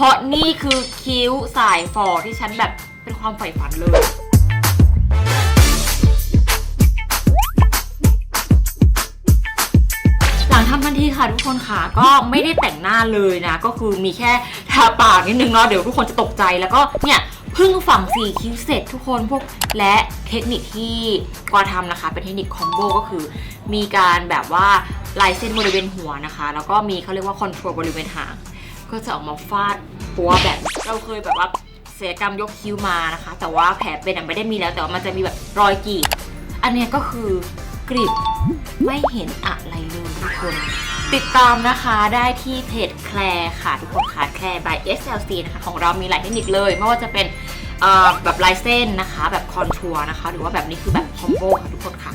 เพราะนี่คือคิ้วสายฟอที่ฉันแบบเป็นความใฝ่ฝันเลย หลังทำทันทีค่ะทุกคนค่ะ ก็ไม่ได้แต่งหน้าเลยนะ ก็คือมีแค่ทาปากนิดนึงเนาะเดี๋ยวทุกคนจะตกใจแล้วก็เนี่ยเพิ่งฝังสีคิ้วเสร็จทุกคนพวกและเทคนิคที่กวาทำนะคะ เป็นเทคนิคคอมโบก็คือ มีการแบบว่าลายเส้นบริเวณหัวนะคะ แล้วก็มีเขาเรียกว่าคอนโทรลบริเวณหาง ก็จะออกมาฟาดปัวแบบ เราเคยแบบว่าเสียกรรมยกคิ้วมานะคะ แต่ว่าแผลเป็นอะไม่ได้มีแล้วแต่ว่ามันจะมีแบบรอยกรีดอันเนี้ยก็คือกรีดไม่เห็นอะไรเลยทุกคน ติดตามนะคะได้ที่เพจแคลร์ค่ะ ทุกคนค่ะแคลร์ by SLC นะคะของเรามีหลายเทคนิคเลย ไม่ว่าจะเป็นเอ่อแบบลายเส้นนะคะ แบบคอนทัวร์นะคะ หรือว่าแบบนี้คือแบบคอมโบค่ะทุกคนค่ะ